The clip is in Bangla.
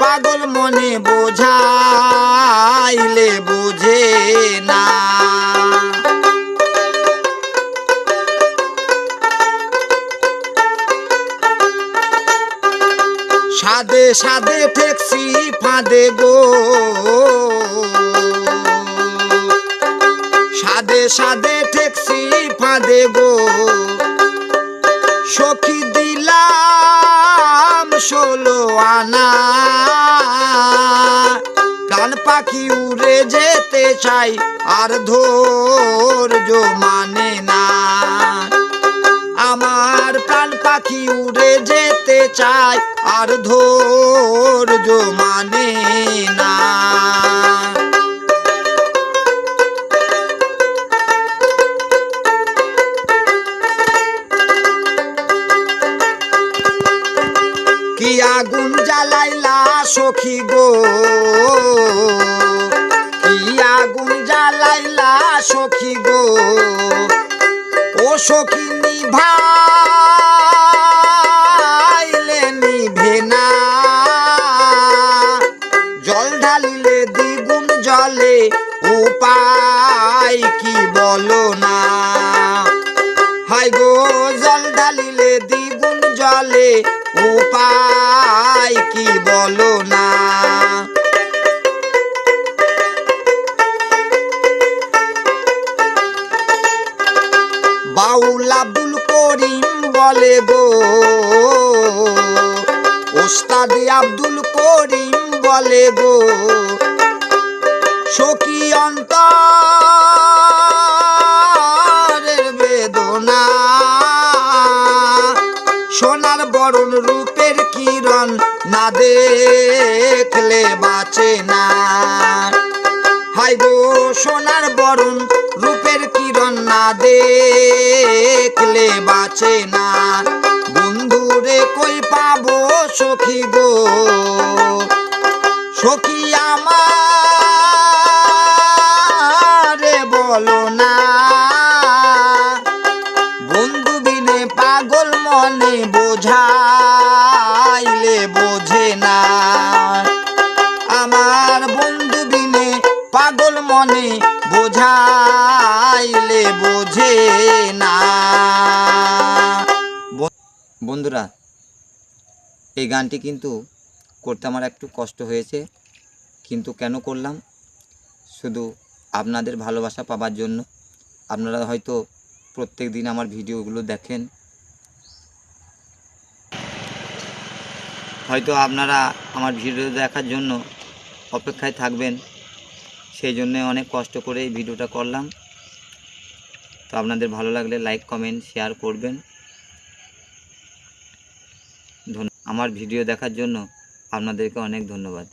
পাগল মনে বোঝাইলে বোঝে না। সাদে সাদে ঠেকছি ফাঁদে গো। সাদে সাদে ঠেকছি ফাঁদে গো। পাখি উড়ে যেতে চাই, আর ধৈর্য মানে না। আমার প্রাণ পাখি উড়ে যেতে চাই, আর ধৈর্য মানে না। আগুন জ্বালাইলা সখী গো। কি আগুন জ্বালাইলা সখী গো। ও সখী নিভাইলে নিভে না। জল ঢালিলে দ্বিগুণ জলে, উপায় কি বলো না? হাই গো, জল ঢালিলে দ্বিগুণ জলে উপায় কি বলো না? বাউল আব্দুল করিম বলে গো, ওস্তাদি আব্দুল করিম বলে গো, সখী অন্তরের সোনার রূপের কিরণ না দেখলে বাঁচে না। হাই গো সোনার বরণ রূপের কিরণ না দেখলে বাঁচে না। বন্ধুরে কই পাবো সখী গো? সখী আমারে বলো না। বন্ধু বিনে পাগল মনে বোঝাইলে বোঝে না। আমার বন্ধু বিনে পাগল মনে বোঝাইলে বোঝে না। বন্ধুরা, এই গানটি কিন্তু করতে আমার একটু কষ্ট হয়েছে, কিন্তু কেন করলাম? শুধু আপনাদের ভালোবাসা পাবার জন্য। আপনারা হয়তো প্রত্যেক দিন আমার ভিডিওগুলো দেখেন হয়তো আপনারা আমার ভিডিও দেখার জন্য অপেক্ষায় থাকবেন। সেই জন্য অনেক কষ্ট করে এই ভিডিওটা করলাম। তো আপনাদের ভালো লাগলে লাইক, কমেন্ট, শেয়ার করবেন। আমার ভিডিও দেখার জন্য আপনাদেরকে অনেক ধন্যবাদ।